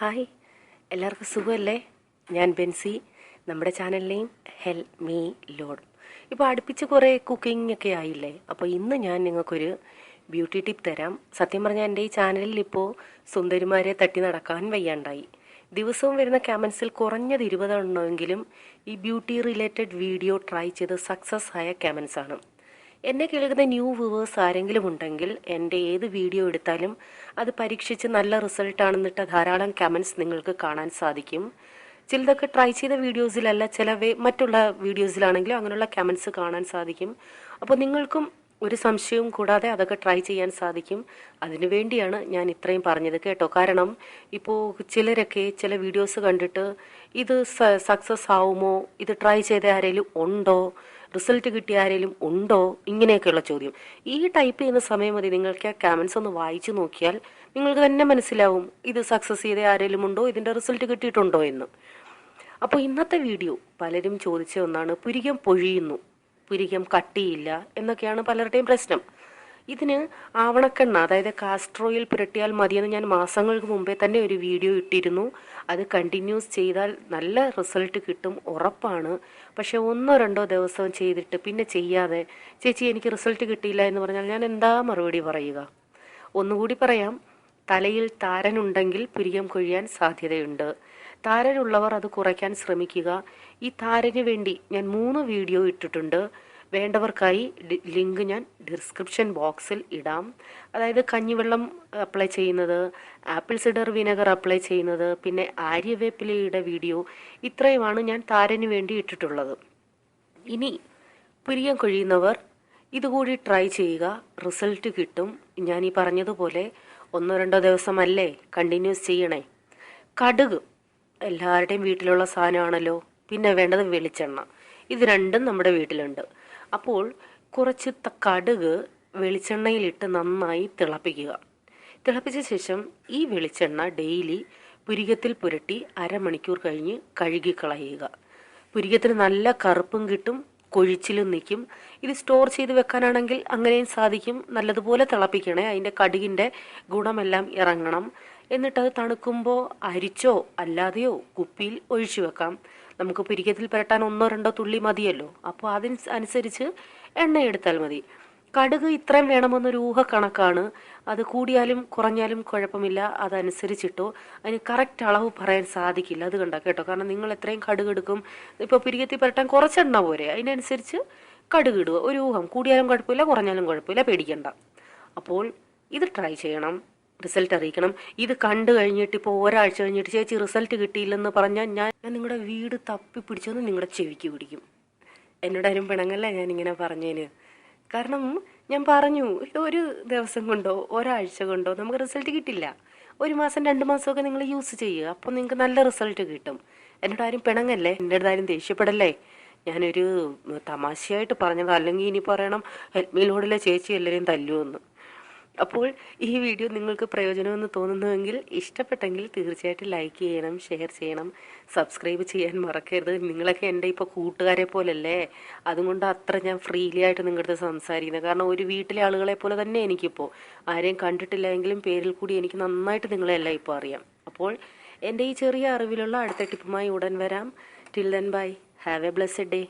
Hi. എല്ലാവർക്കും സുഖമല്ലേ? ഞാൻ ബെൻസി. നമ്മുടെ ചാനലിലെയും ഹെൽ മീ ലോഡ്. ഇപ്പോൾ അടുപ്പിച്ച് കുറേ കുക്കിംഗ് ഒക്കെ ആയില്ലേ? അപ്പോൾ ഇന്ന് ഞാൻ നിങ്ങൾക്കൊരു ബ്യൂട്ടി ടിപ്പ് തരാം. സത്യം പറഞ്ഞാൽ എന്റെ ഈ ചാനലിൽ ഇപ്പോൾ സുന്ദരിമാരെ തട്ടി നടക്കാൻ വയ്യാണ്ടായി. ദിവസവും വരുന്ന കമൻസിൽ കുറഞ്ഞത് ഇരുപതെണ്ണമെങ്കിലും ഈ ബ്യൂട്ടി റിലേറ്റഡ് വീഡിയോ ട്രൈ ചെയ്ത് സക്സസ് ആയ കമൻസ് ആണ് എന്നെ കേൾക്കുന്ന ന്യൂ വ്യൂവേഴ്സ് ആരെങ്കിലും ഉണ്ടെങ്കിൽ എന്റെ ഏത് വീഡിയോ എടുത്താലും അത് പരീക്ഷിച്ച് നല്ല റിസൾട്ടാണെന്നിട്ട് ധാരാളം കമൻസ് നിങ്ങൾക്ക് കാണാൻ സാധിക്കും. ചിലതൊക്കെ ട്രൈ ചെയ്ത വീഡിയോസിലല്ല ചില മറ്റുള്ള വീഡിയോസിലാണെങ്കിലും അങ്ങനെയുള്ള കമൻസ് കാണാൻ സാധിക്കും. അപ്പോൾ നിങ്ങൾക്കും ഒരു സംശയവും കൂടാതെ അതൊക്കെ ട്രൈ ചെയ്യാൻ സാധിക്കും. അതിനു വേണ്ടിയാണ് ഞാൻ ഇത്രയും പറഞ്ഞത് കേട്ടോ. കാരണം ഇപ്പോൾ ചിലരൊക്കെ ചില വീഡിയോസ് കണ്ടിട്ട് ഇത് സക്സസ് ആവുമോ? ഇത് ട്രൈ ചെയ്ത ആരെങ്കിലും ഉണ്ടോ? റിസൾട്ട് കിട്ടിയ ആരെങ്കിലും ഉണ്ടോ? ഇങ്ങനെയൊക്കെയുള്ള ചോദ്യം. ഈ ടൈപ്പ് ചെയ്യുന്ന സമയം മതി. നിങ്ങൾക്ക് ആ കമൻസ് ഒന്ന് വായിച്ചു നോക്കിയാൽ നിങ്ങൾക്ക് തന്നെ മനസ്സിലാവും. ഇത് സക്സസ് ചെയ്ത ആരെങ്കിലും ഉണ്ടോ? ഇതിന്റെ റിസൾട്ട് കിട്ടിയിട്ടുണ്ടോ എന്ന്. അപ്പോൾ ഇന്നത്തെ വീഡിയോ പലരും ചോദിച്ച ഒന്നാണ് പുരികം പൊഴിയുന്നു. പുരികം കട്ടിയില്ല എന്നൊക്കെയാണ് പലരുടെയും പ്രശ്നം. ഇതിന് ആവണക്കെണ്ണ അതായത് കാസ്ട്രോയിൽ പുരട്ടിയാൽ മതിയെന്ന് ഞാൻ മാസങ്ങൾക്ക് മുമ്പേ തന്നെ ഒരു വീഡിയോ ഇട്ടിരുന്നു. അത് കണ്ടിന്യൂസ് ചെയ്താൽ നല്ല റിസൾട്ട് കിട്ടും ഉറപ്പാണ്. പക്ഷെ ഒന്നോ രണ്ടോ ദിവസം ചെയ്തിട്ട് പിന്നെ ചെയ്യാതെ ചേച്ചി എനിക്ക് റിസൾട്ട് കിട്ടിയില്ല എന്ന് പറഞ്ഞാൽ ഞാൻ എന്താ മറുപടി പറയുക? ഒന്നുകൂടി പറയാം. തലയിൽ താരനുണ്ടെങ്കിൽ പിരിയം കൊഴിയാൻ സാധ്യതയുണ്ട്. താരനുള്ളവർ അത് കുറയ്ക്കാൻ ശ്രമിക്കുക. ഈ താരന് വേണ്ടി ഞാൻ മൂന്ന് വീഡിയോ ഇട്ടിട്ടുണ്ട്. വേണ്ടവർക്കായി ലിങ്ക് ഞാൻ ഡിസ്ക്രിപ്ഷൻ ബോക്സിൽ ഇടാം. അതായത് കഞ്ഞിവെള്ളം അപ്ലൈ ചെയ്യുന്നത് ആപ്പിൾ സിഡർ വിനെഗർ അപ്ലൈ ചെയ്യുന്നത് പിന്നെ ആര്യവേപ്പിലയുടെ വീഡിയോ. ഇത്രയുമാണ് ഞാൻ താരന് വേണ്ടി ഇട്ടിട്ടുള്ളത്. ഇനി പുരിയം കൊഴിയുന്നവർ ഇതുകൂടി ട്രൈ ചെയ്യുക. റിസൾട്ട് കിട്ടും. ഞാൻ ഈ പറഞ്ഞതുപോലെ ഒന്നോ രണ്ടോ ദിവസമല്ലേ കണ്ടിന്യൂസ് ചെയ്യണേ. കടുക് എല്ലാവരുടെയും വീട്ടിലുള്ള സാധനമാണല്ലോ. പിന്നെ വേണ്ടത് വെളിച്ചെണ്ണ. ഇത് രണ്ടും നമ്മുടെ വീട്ടിലുണ്ട്. അപ്പോൾ കുറച്ച് കടുക് വെളിച്ചെണ്ണയിലിട്ട് നന്നായി തിളപ്പിക്കുക. തിളപ്പിച്ച ശേഷം ഈ വെളിച്ചെണ്ണ ഡെയിലി പുരികത്തിൽ പുരട്ടി അരമണിക്കൂർ കഴിഞ്ഞ് കഴുകി കളയുക. പുരികത്തിന് നല്ല കറുപ്പും കിട്ടും. കൊഴിച്ചിലും നിൽക്കും. ഇത് സ്റ്റോർ ചെയ്ത് വെക്കാനാണെങ്കിൽ അങ്ങനെയും സാധിക്കും. നല്ലതുപോലെ തിളപ്പിക്കണേ. അതിന്റെ കടുകിന്റെ ഗുണമെല്ലാം ഇറങ്ങണം. എന്നിട്ട് അത് തണുക്കുമ്പോൾ അരിച്ചോ അല്ലാതെയോ കുപ്പിയിൽ ഒഴിച്ചു വെക്കാം. നമുക്ക് പുരിക്കത്തിൽ പുരട്ടാൻ ഒന്നോ രണ്ടോ തുള്ളി മതിയല്ലോ. അപ്പോൾ അതിന് അനുസരിച്ച് എണ്ണ എടുത്താൽ മതി. കടുക് ഇത്രയും വേണമെന്നൊരു ഊഹ കണക്കാണ് അത് കൂടിയാലും കുറഞ്ഞാലും കുഴപ്പമില്ല. അതനുസരിച്ചിട്ടോ. അതിന് കറക്റ്റ് അളവ് പറയാൻ സാധിക്കില്ല. അത് കണ്ട? കേട്ടോ? കാരണം നിങ്ങൾ എത്രയും കടുക് എടുക്കും. ഇപ്പോൾ പിരികത്തി പരട്ടാൻ കുറച്ചെണ്ണ പോരെ. അതിനനുസരിച്ച് കടുക് ഇടുക. ഒരു ഊഹം. കൂടിയാലും കുഴപ്പമില്ല കുറഞ്ഞാലും കുഴപ്പമില്ല പേടിക്കണ്ട. അപ്പോൾ ഇത് ട്രൈ ചെയ്യണം. റിസൾട്ട് അറിയിക്കണം. ഇത് കണ്ടു കഴിഞ്ഞിട്ട് ഇപ്പോൾ ഒരാഴ്ച കഴിഞ്ഞിട്ട് ചേച്ചി റിസൾട്ട് കിട്ടിയില്ലെന്ന് പറഞ്ഞാൽ ഞാൻ ഞാൻ നിങ്ങളുടെ വീട് തപ്പി പിടിച്ചൊന്ന് നിങ്ങളുടെ ചെവിക്ക് പിടിക്കും. എന്നോട് ആരും പിണങ്ങല്ല ഞാനിങ്ങനെ പറഞ്ഞതിന് കാരണം ഞാൻ പറഞ്ഞു ഇത് ഒരു ദിവസം കൊണ്ടോ ഒരാഴ്ച കൊണ്ടോ നമുക്ക് റിസൾട്ട് കിട്ടില്ല. ഒരു മാസം രണ്ട് മാസമൊക്കെ നിങ്ങൾ യൂസ് ചെയ്യുക. അപ്പോൾ നിങ്ങൾക്ക് നല്ല റിസൾട്ട് കിട്ടും. എന്നോട് ആരും പിണങ്ങല്ലേ? എന്റെ അടുത്ത് ആരും ദേഷ്യപ്പെടല്ലേ? ഞാനൊരു തമാശയായിട്ട് പറഞ്ഞത്. അല്ലെങ്കിൽ ഇനി പറയണം ഹെൽമി ലോഡിലെ ചേച്ചി എല്ലാവരെയും തല്ലുമെന്ന് അപ്പോൾ ഈ വീഡിയോ നിങ്ങൾക്ക് പ്രയോജനമെന്ന് തോന്നുന്നുവെങ്കിൽ ഇഷ്ടപ്പെട്ടെങ്കിൽ തീർച്ചയായിട്ടും ലൈക്ക് ചെയ്യണം ഷെയർ ചെയ്യണം സബ്സ്ക്രൈബ് ചെയ്യാൻ മറക്കരുത്. നിങ്ങളൊക്കെ എന്റെ ഇപ്പോൾ കൂട്ടുകാരെ പോലല്ലേ? അതുകൊണ്ട് അത്ര ഞാൻ ഫ്രീലി ആയിട്ട് നിങ്ങളുടെ അടുത്ത് സംസാരിക്കുന്നത്. കാരണം ഒരു വീട്ടിലെ ആളുകളെ പോലെ തന്നെ എനിക്കിപ്പോൾ ആരെയും കണ്ടിട്ടില്ല എങ്കിലും പേരിൽ കൂടി എനിക്ക് നന്നായിട്ട് നിങ്ങളെല്ലാം ഇപ്പോൾ അറിയാം. അപ്പോൾ എന്റെ ഈ ചെറിയ അറിവിലുള്ള അടുത്ത ടിപ്പുമായി ഉടൻ വരാം. Till then bye have a blessed day